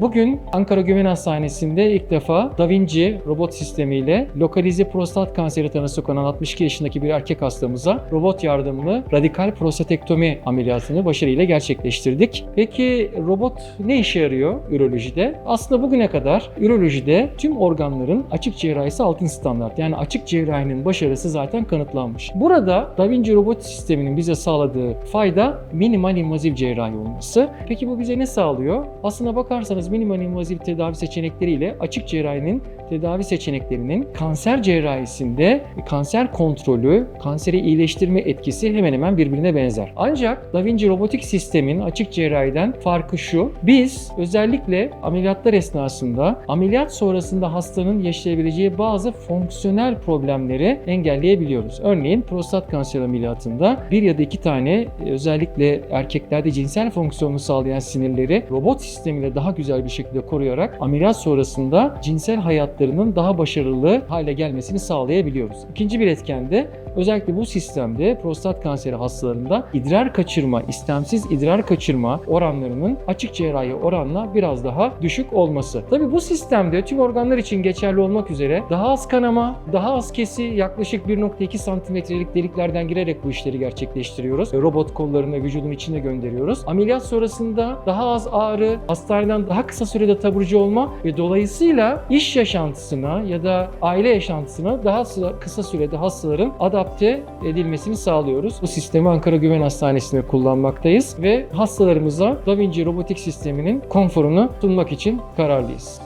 Bugün Ankara Güven Hastanesi'nde ilk defa Da Vinci robot sistemiyle lokalize prostat kanseri tanısı konan 62 yaşındaki bir erkek hastamıza robot yardımlı radikal prostatektomi ameliyatını başarıyla gerçekleştirdik. Peki robot ne işe yarıyor ürolojide? Aslında bugüne kadar ürolojide tüm organların açık cerrahisi altın standart. Yani açık cerrahinin başarısı zaten kanıtlanmış. Burada Da Vinci robot sisteminin bize sağladığı fayda minimal invaziv cerrahi olması. Peki bu bize ne sağlıyor? Aslına bakarsanız minimal invaziv tedavi seçenekleriyle açık cerrahinin tedavi seçeneklerinin kanser cerrahisinde kanser kontrolü, kanseri iyileştirme etkisi hemen hemen birbirine benzer. Ancak Da Vinci robotik sistemin açık cerrahiden farkı şu. Biz özellikle ameliyatlar esnasında ameliyat sonrasında hastanın yaşayabileceği bazı fonksiyonel problemleri engelleyebiliyoruz. Örneğin prostat kanser ameliyatında bir ya da iki tane e, özellikle erkeklerde cinsel fonksiyonunu sağlayan sinirleri robot sistemiyle daha güzel bir şekilde koruyarak ameliyat sonrasında cinsel hayatlarının daha başarılı hale gelmesini sağlayabiliyoruz. İkinci bir etken de özellikle bu sistemde prostat kanseri hastalarında idrar kaçırma, istemsiz idrar kaçırma oranlarının açık cerrahi oranla biraz daha düşük olması. Tabii bu sistemde tüm organlar için geçerli olmak üzere daha az kanama, daha az kesi yaklaşık 1.2 santimetrelik deliklerden girerek bu işleri gerçekleştiriyoruz. Robot kollarını vücudun içine gönderiyoruz. Ameliyat sonrasında daha az ağrı, hastaneden daha kısa sürede taburcu olma ve dolayısıyla iş yaşantısına ya da aile yaşantısına daha kısa sürede hastaların adapte edilmesini sağlıyoruz. Bu sistemi Ankara Güven Hastanesi'nde kullanmaktayız ve hastalarımıza Da Vinci robotik sisteminin konforunu sunmak için kararlıyız.